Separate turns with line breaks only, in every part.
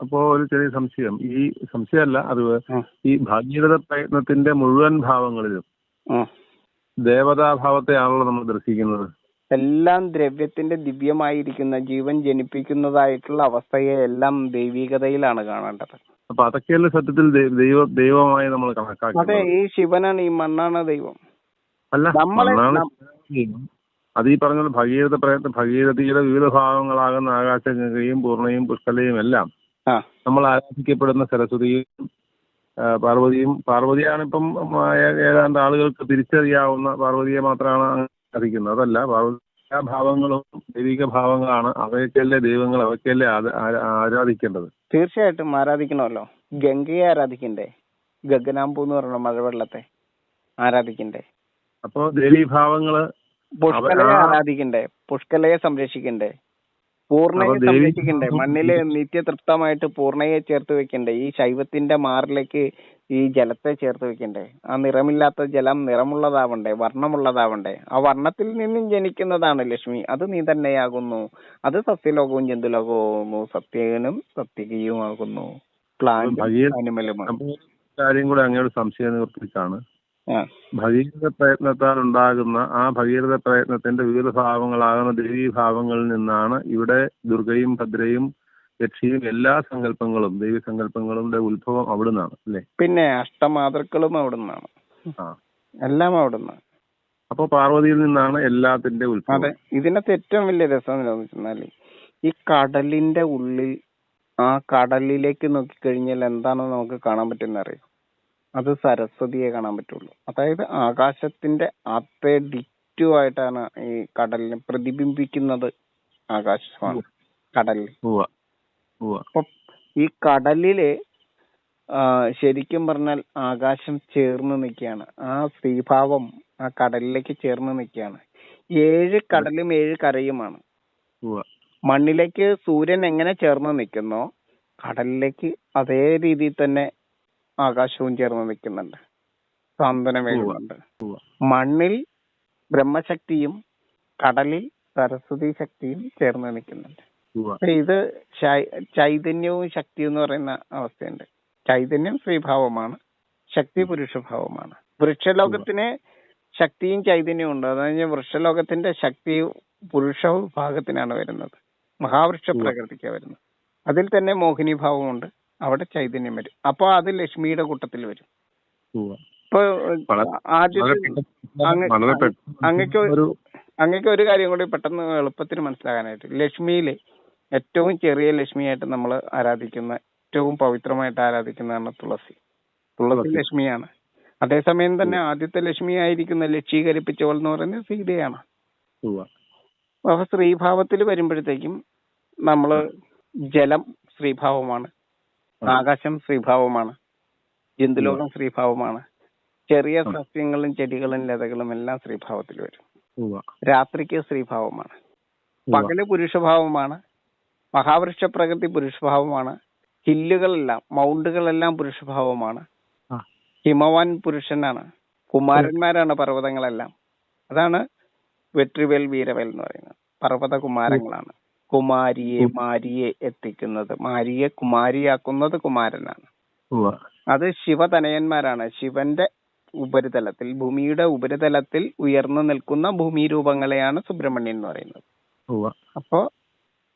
അപ്പോ ഒരു ചെറിയ സംശയം. ഈ സംശയമല്ല
അത്
ഈ ഭാഗീരഥ പ്രയത്നത്തിന്റെ മുഴുവൻ ഭാവങ്ങളിലും. ദേവതാഭാവത്തെയാണല്ലോ നമ്മൾ ദർശിക്കുന്നത്.
എല്ലാം ദ്രവ്യത്തിന്റെ ദിവ്യമായിരിക്കുന്ന ജീവൻ ജനിപ്പിക്കുന്നതായിട്ടുള്ള അവസ്ഥയെ എല്ലാം ദൈവികതയിലാണ് കാണേണ്ടത്.
അപ്പൊ അതൊക്കെയല്ലേ സത്യത്തിൽ ദൈവ ദൈവമായി നമ്മൾ കണക്കാക്കുന്നത്?
അതെ ഈ ശിവനാണ് ഈ മണ്ണാണ് ദൈവം.
അല്ല
നമ്മളെ-
അത് ഈ പറഞ്ഞ ഭഗീരഥ പ്രയത്നം ഭഗീരഥിയുടെ വിവിധ ഭാഗങ്ങളാകുന്ന ആകാശഗംഗയും പൂർണയും പുഷ്കലയും എല്ലാം നമ്മൾ ആരാധിക്കപ്പെടുന്ന സരസ്വതിയും പാർവതിയും പാർവതിയാണ് ഇപ്പം ഏതാണ്ട് ആളുകൾക്ക് തിരിച്ചറിയാവുന്ന പാർവതിയെ മാത്രമാണ് ആരാധിക്കുന്നത്. അതല്ല പാർവതി എല്ലാ ഭാവങ്ങളും ദൈവിക ഭാവങ്ങളാണ് അവയ്ക്കല്ലേ ദൈവങ്ങൾ അവയ്ക്കല്ലേ ആരാധിക്കേണ്ടത്.
തീർച്ചയായിട്ടും ആരാധിക്കണമല്ലോ. ഗംഗയെ ആരാധിക്കണ്ടേ? ഗഗനാമ്പൂ എന്ന് പറയുന്ന മഴവെള്ളത്തെ ആരാധിക്കണ്ടേ?
അപ്പോ ദേവീഭാവങ്ങൾ
പുഷ്കലയെ ആരാധിക്കണ്ടേ? പുഷ്കലയെ സംരക്ഷിക്കണ്ടേ?
പൂർണയെ
സംരക്ഷിക്കണ്ടേ? മണ്ണിൽ നിത്യതൃപ്തമായിട്ട് പൂർണയെ ചേർത്ത് വെക്കണ്ടേ? ഈ ശൈവത്തിന്റെ മാറിലേക്ക് ഈ ജലത്തെ ചേർത്ത് വെക്കണ്ടേ? ആ നിറമില്ലാത്ത ജലം നിറമുള്ളതാവണ്ടേ? വർണമുള്ളതാവണ്ടേ? ആ വർണത്തിൽ നിന്നും ജനിക്കുന്നതാണ് ലക്ഷ്മി. അത് നീ തന്നെയാകുന്നു. അത് സസ്യലോകവും ജന്തുലോകവും സത്യനും സത്യകയുമാകുന്നു. പ്ലാന്റ്
ആനിമലുമാണ്
അനിമലുമാണ്
കാര്യം കൂടെ അങ്ങയുടെ സംശയം ഭഗീരഥ പ്രയത്നത്താൽ ഉണ്ടാകുന്ന ആ ഭഗീരഥ പ്രയത്നത്തിന്റെ വിവിധ ഭാവങ്ങളാകുന്ന ദേവീ ഭാവങ്ങളിൽ നിന്നാണ് ഇവിടെ ദുർഗയും ഭദ്രയും ലക്ഷ്മിയും എല്ലാ സങ്കല്പങ്ങളും ദേവി സങ്കല്പങ്ങളുടെ ഉത്ഭവം അവിടുന്നാണ് അല്ലേ?
പിന്നെ അഷ്ടമാതൃക്കളും അവിടുന്നാണ്.
ആ.
എല്ലാം അവിടുന്ന്.
അപ്പൊ പാർവതിയിൽ നിന്നാണ് എല്ലാത്തിന്റെ ഉത്ഭവം.
അതെ. ഇതിനകത്ത് ഏറ്റവും വലിയ രസം എന്താണെന്ന് ഈ കടലിന്റെ ഉള്ളിൽ ആ കടലിലേക്ക് നോക്കിക്കഴിഞ്ഞാൽ എന്താണെന്ന് നമുക്ക് കാണാൻ പറ്റുന്ന അറിയോ അത് സരസ്വതിയെ കാണാൻ പറ്റുള്ളൂ. അതായത് ആകാശത്തിന്റെ ആയിട്ടാണ് ഈ കടലിനെ പ്രതിബിംബിക്കുന്നത് ആകാശമാണ്. കടലിൽ അപ്പൊ ഈ കടലിൽ ആ, ശരിക്കും പറഞ്ഞാൽ ആകാശം ചേർന്ന് നിൽക്കുകയാണ്. ആ ശ്രീഭാവം ആ കടലിലേക്ക് ചേർന്ന് നിൽക്കുകയാണ്. ഏഴ് കടലും ഏഴ് കരയുമാണ്. മണ്ണിലേക്ക് സൂര്യൻ എങ്ങനെ ചേർന്ന് നിൽക്കുന്നോ കടലിലേക്ക് അതേ രീതിയിൽ തന്നെ ആകാശവും ചേർന്ന് നിൽക്കുന്നുണ്ട്. സാന്ത്വനം വേകുന്നുണ്ട് മണ്ണിൽ ബ്രഹ്മശക്തിയും കടലിൽ സരസ്വതി ശക്തിയും ചേർന്ന് നിൽക്കുന്നുണ്ട്. ഇത് ചൈതന്യവും ശക്തിയും എന്ന് പറയുന്ന അവസ്ഥയുണ്ട്. ചൈതന്യം സ്ത്രീഭാവമാണ് ശക്തി പുരുഷഭാവമാണ്. വൃക്ഷലോകത്തിന് ശക്തിയും ചൈതന്യവും ഉണ്ട്. അതായത് വൃക്ഷലോകത്തിന്റെ ശക്തി പുരുഷ വിഭാഗത്തിനാണ് വരുന്നത്. മഹാവൃക്ഷ പ്രകൃതിക്ക് വരുന്നത്. അതിൽ തന്നെ മോഹിനി ഭാവമുണ്ട് അവിടെ ചൈതന്യം വരും. അപ്പൊ അത് ലക്ഷ്മിയുടെ കൂട്ടത്തിൽ വരും. ഇപ്പൊ ആദ്യത്തെ അങ്ങക്ക്
ഒരു
അങ്ങക്ക് ഒരു കാര്യം കൂടി പെട്ടെന്ന് എളുപ്പത്തിന് മനസ്സിലാക്കാനായിട്ട്. ലക്ഷ്മിയിൽ ഏറ്റവും ചെറിയ ലക്ഷ്മിയായിട്ട് നമ്മൾ ആരാധിക്കുന്ന ഏറ്റവും പവിത്രമായിട്ട് ആരാധിക്കുന്നതാണ് തുളസി. തുളസി. ലക്ഷ്മിയാണ്. അതേസമയം തന്നെ ആദ്യത്തെ ലക്ഷ്മി ആയിരിക്കുന്ന ലക്ഷീകരിപ്പിച്ചവൾ എന്ന് പറയുന്നത് സീതയാണ്. അപ്പൊ സ്ത്രീഭാവത്തിൽ വരുമ്പോഴത്തേക്കും നമ്മൾ ജലം സ്ത്രീഭാവമാണ്. ആകാശം ശ്രീഭാവമാണ്. ജന്തുലോകം ശ്രീഭാവമാണ്. ചെറിയ സസ്യങ്ങളും ചെടികളും ലതകളും എല്ലാം ശ്രീഭാവത്തിൽ വരും. രാത്രിക്ക്
ശ്രീഭാവമാണ്.
പകൽ പുരുഷഭാവമാണ്. മഹാവൃക്ഷ പ്രകൃതി പുരുഷഭാവമാണ്. ഹില്ലുകളെല്ലാം മൗണ്ടുകളെല്ലാം പുരുഷഭാവമാണ്. ഹിമവാൻ പുരുഷനാണ്. കുമാരന്മാരാണ് പർവതങ്ങളെല്ലാം. അതാണ് വെട്രിവേൽ വീരവേൽ എന്ന് പറയുന്നത്. പർവത കുമാരങ്ങളാണ് കുമാരിയെ മാരിയെ എത്തിക്കുന്നത്. മാരിയെ കുമാരിയാക്കുന്നത് കുമാരനാണ്. അത് ശിവതനയന്മാരാണ്. ശിവന്റെ ഉപരിതലത്തിൽ ഭൂമിയുടെ ഉപരിതലത്തിൽ ഉയർന്നു നിൽക്കുന്ന ഭൂമി രൂപങ്ങളെയാണ് സുബ്രഹ്മണ്യൻ എന്ന് പറയുന്നത്. അപ്പോ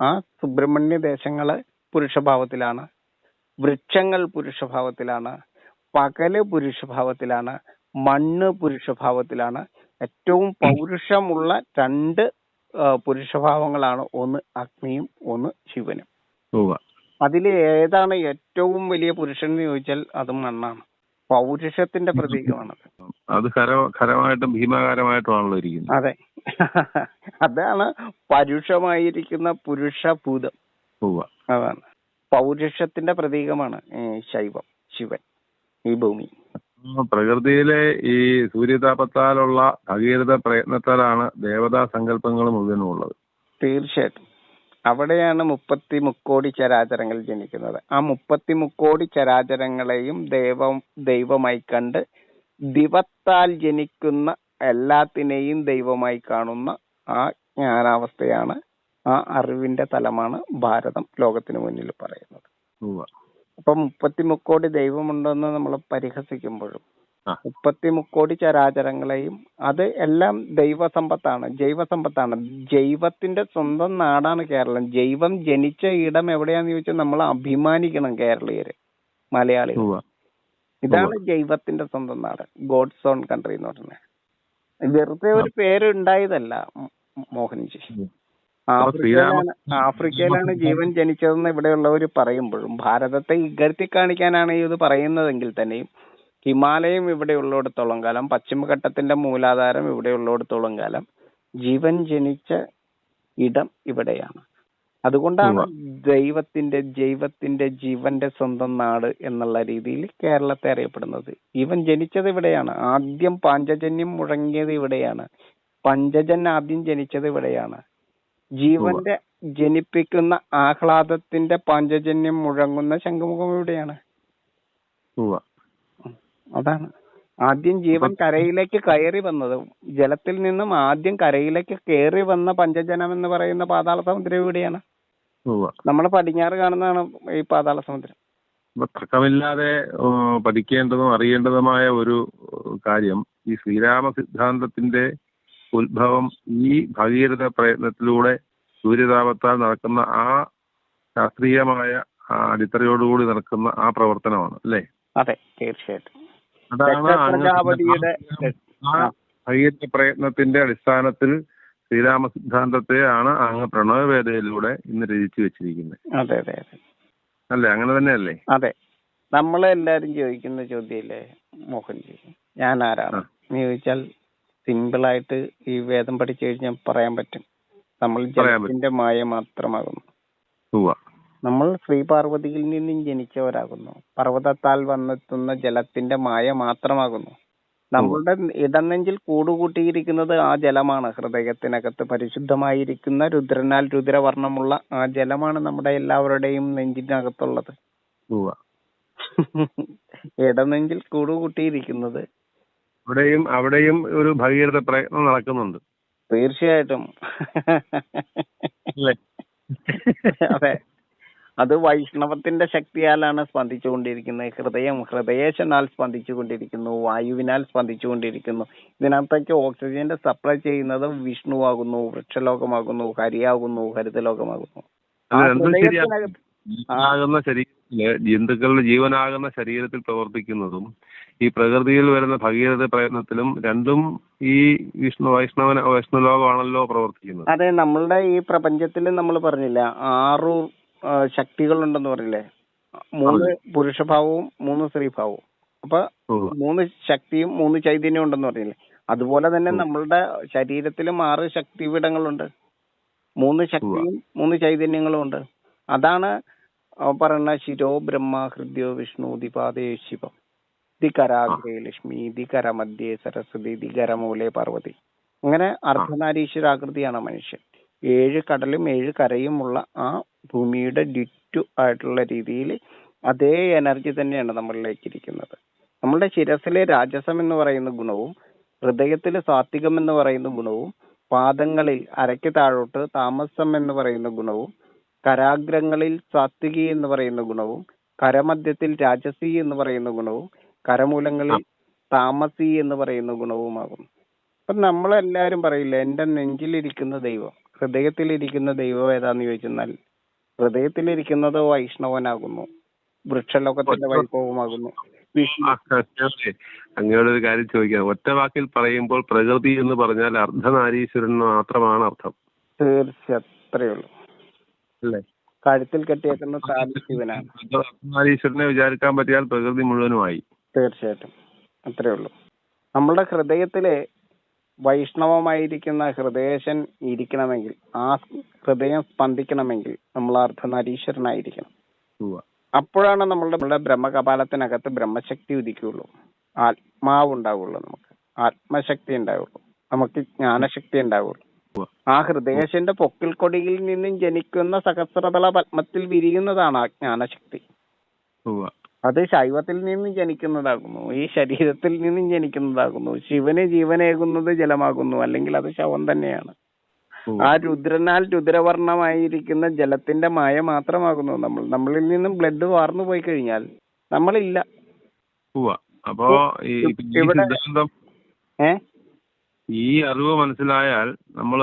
ആ സുബ്രഹ്മണ്യ ദേശങ്ങൾ പുരുഷഭാവത്തിലാണ് വൃക്ഷങ്ങൾ പുരുഷഭാവത്തിലാണ് പകൽ പുരുഷഭാവത്തിലാണ് മണ്ണ് പുരുഷഭാവത്തിലാണ്. ഏറ്റവും പൗരുഷമുള്ള രണ്ട് പുരുഷഭാവങ്ങളാണ് ഒന്ന് അഗ്നിയും ഒന്ന് ശിവനും. അതിൽ ഏതാണ് ഏറ്റവും വലിയ പുരുഷൻ എന്ന് ചോദിച്ചാൽ അത് മണ്ണാണ് പൗരുഷത്തിന്റെ പ്രതീകമാണത്
അത്. ഖര ഖരമായിട്ടും ഭീമാകാരമായിട്ടുമാണല്ലോ ഇരിക്കുന്നത്.
അതെ. അതാണ് പരുഷമായിരിക്കുന്ന പുരുഷഭൂതം. അതാണ്. പൗരുഷത്തിന്റെ പ്രതീകമാണ് ശൈവം ശിവൻ ഈ ഭൂമി.
പ്രകൃതിയിലെ ഈ സൂര്യതാപത്താലുള്ള ഭഗീരഥ പ്രയത്നത്താലാണ് ദേവതാ സങ്കല്പങ്ങൾ മുഴുവനും ഉള്ളത്
തീർച്ചയായിട്ടും. അവിടെയാണ് മുപ്പത്തി മുക്കോടി ചരാചരങ്ങൾ ജനിക്കുന്നത്. ആ മുപ്പത്തി മുക്കോടി ചരാചരങ്ങളെയും ദൈവം ദൈവമായി കണ്ട് ദിവത്താൽ ജനിക്കുന്ന എല്ലാത്തിനെയും ദൈവമായി കാണുന്ന ആ ജ്ഞാനാവസ്ഥയാണ് ആ അറിവിന്റെ തലമാണ് ഭാരതം ലോകത്തിന് മുന്നിൽ പറയുന്നത്.
ഉവ്വ
ഇപ്പൊ മുപ്പത്തി മുക്കോടി ദൈവമുണ്ടെന്ന് നമ്മൾ പരിഹസിക്കുമ്പോഴും
ആ.
മുപ്പത്തി മുക്കോടി ചരാചരങ്ങളെയും അത് എല്ലാം ദൈവസമ്പത്താണ് ജൈവസമ്പത്താണ്. ജൈവത്തിന്റെ സ്വന്തം നാടാണ് കേരളം. ജൈവം ജനിച്ച ഇടം എവിടെയാന്ന് ചോദിച്ചാൽ നമ്മൾ അഭിമാനിക്കണം കേരളീയര് മലയാളികൾ ഇതാണ് ജൈവത്തിന്റെ സ്വന്തം നാട് ഗോഡ്സ് ഓൺ കൺട്രി എന്ന് പറഞ്ഞത് വെറുതെ ഒരു പേര് ഉണ്ടായതല്ല മോഹൻജി. ആഫ്രിക്കയിലാണ് ജീവൻ ജനിച്ചതെന്ന് ഇവിടെയുള്ളവർ പറയുമ്പോഴും ഭാരതത്തെ ഇകഴ്ത്തി കാണിക്കാനാണ് ഇത് പറയുന്നതെങ്കിൽ തന്നെയും ഹിമാലയം ഇവിടെയുള്ളിടത്തോളം കാലം പശ്ചിമഘട്ടത്തിന്റെ മൂലാധാരം ഇവിടെയുള്ളിടത്തോളം കാലം ജീവൻ ജനിച്ച ഇടം ഇവിടെയാണ്. അതുകൊണ്ടാണ് ദൈവത്തിന്റെ ജൈവത്തിന്റെ ജീവന്റെ സ്വന്തം നാട് എന്നുള്ള രീതിയിൽ കേരളത്തെ അറിയപ്പെടുന്നത്. ഇവൻ ജനിച്ചത് ഇവിടെയാണ്. ആദ്യം പാഞ്ചജന്യം മുഴങ്ങിയത് ഇവിടെയാണ്. പഞ്ചജൻ ആദ്യം ജനിച്ചത് ഇവിടെയാണ്. ജീവന്റെ ജനിപ്പിക്കുന്ന ആഹ്ലാദത്തിന്റെ പാഞ്ചജന്യം മുഴങ്ങുന്ന ശംഖുമുഖം
എവിടെയാണ്
അതാണ്. ആദ്യം ജീവൻ കരയിലേക്ക് കയറി വന്നത്. ജലത്തിൽ നിന്നും ആദ്യം കരയിലേക്ക് കയറി വന്ന പഞ്ചജനം എന്ന് പറയുന്ന പാതാള സമുദ്രം
എവിടെയാണ്.
നമ്മൾ പടിഞ്ഞാറ് കാണുന്നതാണ് ഈ പാതാള സമുദ്രം.
തർക്കമില്ലാതെ പഠിക്കേണ്ടതും അറിയേണ്ടതുമായ ഒരു കാര്യം ഈ ശ്രീരാമ സിദ്ധാന്തത്തിന്റെ ഉത്ഭവം ഈ ഭഗീരഥ പ്രയത്നത്തിലൂടെ സൂര്യതാപത്താൽ നടക്കുന്ന ആ ശാസ്ത്രീയമായ അടിത്തറയോടുകൂടി നടക്കുന്ന ആ പ്രവർത്തനമാണ് അല്ലേ?
അതെ തീർച്ചയായിട്ടും.
അതാണ് ആ ഭഗീരഥ പ്രയത്നത്തിന്റെ അടിസ്ഥാനത്തിൽ ശ്രീരാമ സിദ്ധാന്തത്തെ ആണ് അങ്ങ് പ്രണവവേദയിലൂടെ ഇന്ന് രചിച്ചു വെച്ചിരിക്കുന്നത്.
അതെ അതെ അതെ.
അല്ലേ? അങ്ങനെ തന്നെയല്ലേ?
അതെ. നമ്മളെല്ലാരും ചോദിക്കുന്ന ചോദ്യല്ലേ മോഹൻജി? ഞാൻ ആരാണ്? ചോദിച്ചാൽ സിമ്പിൾ ആയിട്ട് ഈ വേദം പഠിച്ചു കഴിഞ്ഞാൽ പറയാൻ പറ്റും. നമ്മൾ. ജലത്തിന്റെ മായ മാത്രമാകുന്നു. നമ്മൾ ശ്രീ പാർവതിയിൽ നിന്നും ജനിച്ചവരാകുന്നു. പർവതത്താൽ വന്നെത്തുന്ന ജലത്തിന്റെ മായ മാത്രമാകുന്നു. നമ്മളുടെ ഇടനെഞ്ചിൽ കൂടുകൂട്ടിയിരിക്കുന്നത് ആ ജലമാണ്. ഹൃദയത്തിനകത്ത് പരിശുദ്ധമായിരിക്കുന്ന രുദ്രനാൽ രുദ്രവർണമുള്ള ആ ജലമാണ് നമ്മുടെ എല്ലാവരുടെയും നെഞ്ചിനകത്തുള്ളത്. ഇടനെഞ്ചിൽ കൂടുകൂട്ടിയിരിക്കുന്നത്
അവിടെയും അവിടെയും ഒരു ഭഗീരഥ പ്രയത്നം നടക്കുന്നുണ്ട്.
തീർച്ചയായിട്ടും. അതെ. അത് വൈഷ്ണവത്തിന്റെ ശക്തിയാലാണ് സ്പന്ദിച്ചുകൊണ്ടിരിക്കുന്നത്. ഹൃദയം ഹൃദയേശനാൽ സ്പന്ദിച്ചുകൊണ്ടിരിക്കുന്നു. വായുവിനാൽ സ്പന്ദിച്ചുകൊണ്ടിരിക്കുന്നു. ഇതിനകത്തേക്ക് ഓക്സിജന്റെ സപ്ലൈ ചെയ്യുന്നത് വിഷ്ണുവാകുന്നു വൃക്ഷലോകമാകുന്നു ഹരിയാകുന്നു ഹരിതലോകമാകുന്നു. ആ
അത് രണ്ടും ജീവനാകുന്ന ശരീരത്തിൽ ജന്തുക്കളുടെ ജീവനാകുന്ന ശരീരത്തിൽ പ്രവർത്തിക്കുന്നതും ഈ പ്രകൃതിയിൽ വരുന്ന ഭഗീരഥ പ്രയത്നത്തിലും രണ്ടും ഈ വിഷ്ണു വൈഷ്ണവന വൈഷ്ണവലോകമാണല്ലോ പ്രവർത്തിക്കുന്നത്.
അതെ നമ്മളുടെ ഈ പ്രപഞ്ചത്തിൽ നമ്മൾ പറഞ്ഞില്ല ആറു ശക്തികൾ ഉണ്ടെന്ന് പറഞ്ഞില്ലേ? മൂന്ന് പുരുഷഭാവവും മൂന്ന് സ്ത്രീഭാവവും. അപ്പൊ മൂന്ന് ശക്തിയും മൂന്ന് ചൈതന്യവും ഉണ്ടെന്ന് പറഞ്ഞില്ലേ? അതുപോലെ തന്നെ നമ്മളുടെ ശരീരത്തിലും ആറ് ശക്തിപീഠങ്ങളുണ്ട്. മൂന്ന് ശക്തിയും മൂന്ന് ചൈതന്യങ്ങളും ഉണ്ട്. അതാണ് പറയുന്ന ശിരോ ബ്രഹ്മ ഹൃദയോ വിഷ്ണു ദിപാദേ ശിവം. ദികരാഗ്രേ ലക്ഷ്മി ദികര മധ്യേ സരസ്വതി ദികരമൂലെ പാർവതി. അങ്ങനെ അർദ്ധനാരീശ്വരാകൃതിയാണ് മനുഷ്യൻ. ഏഴ് കടലും ഏഴ് കരയുമുള്ള ആ ഭൂമിയുടെ ഡിറ്റു ആയിട്ടുള്ള രീതിയിൽ അതേ എനർജി തന്നെയാണ് നമ്മളിലേക്ക് ഇരിക്കുന്നത് നമ്മളുടെ ശിരസിലെ രാജസം എന്ന് പറയുന്ന ഗുണവും ഹൃദയത്തിൽ സാത്വികം എന്ന് പറയുന്ന ഗുണവും പാദങ്ങളിൽ അരയ്ക്ക് താഴോട്ട് താമസം എന്ന് പറയുന്ന ഗുണവും കരാഗ്രങ്ങളിൽ സാത്വികി എന്ന് പറയുന്ന ഗുണവും കരമധ്യത്തിൽ രാജസി എന്ന് പറയുന്ന ഗുണവും കരമൂലങ്ങളിൽ താമസി എന്ന് പറയുന്ന ഗുണവുമാകും അപ്പൊ നമ്മളെല്ലാരും പറയില്ല എന്റെ നെഞ്ചിലിരിക്കുന്ന ദൈവം ഹൃദയത്തിലിരിക്കുന്ന ദൈവം ഏതാന്ന് ചോദിച്ചെന്നാൽ ഹൃദയത്തിലിരിക്കുന്നത് വൈഷ്ണവനാകുന്നു വൃക്ഷലോകത്തിന്റെ വൈഭവമാകുന്നു.
ആ, ഒരു കാര്യം ചോദിക്കാം. ഒറ്റ വാക്കിൽ പറയുമ്പോൾ പ്രകൃതി എന്ന് പറഞ്ഞാൽ അർദ്ധനാരീശ്വരൻ മാത്രമാണ് അർത്ഥം.
തീർച്ചയായും അത്രയേ ഉള്ളൂ. കഴുത്തിൽ കെട്ടിയേക്കുന്ന താലി ശിവനാണ്.
ഈശ്വരനെ വിചാരിക്കാൻ പറ്റിയാൽ പ്രകൃതി മുഴുവനുമായി.
തീർച്ചയായിട്ടും. അത്രേ ഉള്ളൂ. നമ്മളുടെ ഹൃദയത്തിൽ വൈഷ്ണവമായിരിക്കുന്ന ഹൃദയശൻ ഇരിക്കണമെങ്കിൽ ആ ഹൃദയം സ്പന്ദിക്കണമെങ്കിൽ നമ്മൾ അർദ്ധനാരീശ്വരനായിരിക്കണം. അപ്പോഴാണ് നമ്മളുടെ നമ്മുടെ ബ്രഹ്മകപാലത്തിനകത്ത് ബ്രഹ്മശക്തി ഉദിക്കുള്ളൂ ആത്മാവ് ഉണ്ടാവുള്ളൂ നമുക്ക്. ആത്മശക്തി ഉണ്ടാവുള്ളൂ. നമുക്ക് ജ്ഞാനശക്തി ഉണ്ടാവുള്ളൂ. ആ ഹൃദയശന്റെ പൊക്കിൽ കൊടിയിൽ നിന്നും ജനിക്കുന്ന സഹസ്രതല പത്മത്തിൽ വിരിയുന്നതാണ് ആ ജ്ഞാനശക്തി. അത് ശൈവത്തിൽ നിന്നും ജനിക്കുന്നതാകുന്നു. ഈ ശരീരത്തിൽ നിന്നും ജനിക്കുന്നതാകുന്നു. ശിവന് ജീവനേകുന്നത് ജലമാകുന്നു. അല്ലെങ്കിൽ അത് ശവം തന്നെയാണ്. ആ രുദ്രനാൽ രുദ്രവർണമായിരിക്കുന്ന ജലത്തിന്റെ മായ മാത്രമാകുന്നു നമ്മൾ. നമ്മളിൽ നിന്നും ബ്ലഡ് വാർന്നു പോയി കഴിഞ്ഞാൽ നമ്മളില്ല.
അപ്പോ ഈ അറിവ് മനസ്സിലായാൽ നമ്മൾ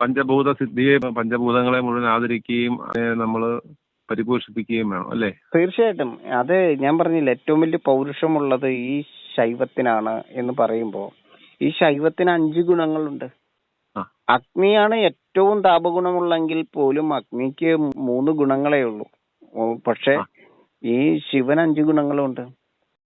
പഞ്ചഭൂത സിദ്ധിയെ പഞ്ചഭൂതങ്ങളെ മുഴുവൻ ആദരിക്കുകയും നമ്മൾ നമ്മൾ പരിപോഷിപ്പിക്കുകയും വേണം അല്ലേ?
തീർച്ചയായിട്ടും. അത് ഞാൻ പറഞ്ഞില്ല ഏറ്റവും വലിയ പൗരുഷമുള്ളത് ഈ ശൈവത്തിനാണ് എന്ന് പറയുമ്പോൾ ഈ ശൈവത്തിന് അഞ്ച് ഗുണങ്ങളുണ്ട്. അഗ്നിയാണ് ഏറ്റവും താപഗുണമുള്ളെങ്കിൽ പോലും അഗ്നിക്ക് മൂന്ന് ഗുണങ്ങളേ ഉള്ളൂ. പക്ഷെ ഈ ശിവൻ അഞ്ച് ഗുണങ്ങളുണ്ട്.